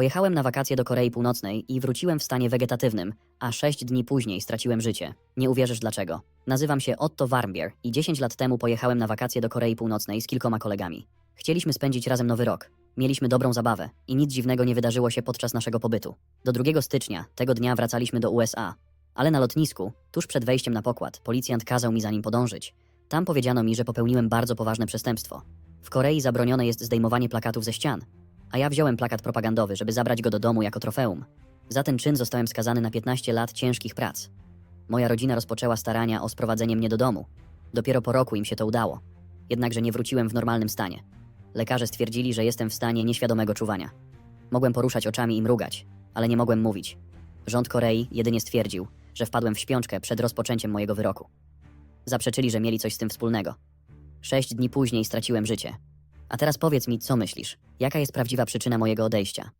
Pojechałem na wakacje do Korei Północnej i wróciłem w stanie wegetatywnym, a sześć dni później straciłem życie. Nie uwierzysz dlaczego. Nazywam się Otto Warmbier i 10 lat temu pojechałem na wakacje do Korei Północnej z kilkoma kolegami. Chcieliśmy spędzić razem nowy rok. Mieliśmy dobrą zabawę i nic dziwnego nie wydarzyło się podczas naszego pobytu. Do 2 stycznia tego dnia wracaliśmy do USA, ale na lotnisku, tuż przed wejściem na pokład, policjant kazał mi za nim podążyć. Tam powiedziano mi, że popełniłem bardzo poważne przestępstwo. W Korei zabronione jest zdejmowanie plakatów ze ścian, a ja wziąłem plakat propagandowy, żeby zabrać go do domu jako trofeum. Za ten czyn zostałem skazany na 15 lat ciężkich prac. Moja rodzina rozpoczęła starania o sprowadzenie mnie do domu. Dopiero po roku im się to udało. Jednakże nie wróciłem w normalnym stanie. Lekarze stwierdzili, że jestem w stanie nieświadomego czuwania. Mogłem poruszać oczami i mrugać, ale nie mogłem mówić. Rząd Korei jedynie stwierdził, że wpadłem w śpiączkę przed rozpoczęciem mojego wyroku. Zaprzeczyli, że mieli coś z tym wspólnego. Sześć dni później straciłem życie. A teraz powiedz mi, co myślisz? Jaka jest prawdziwa przyczyna mojego odejścia?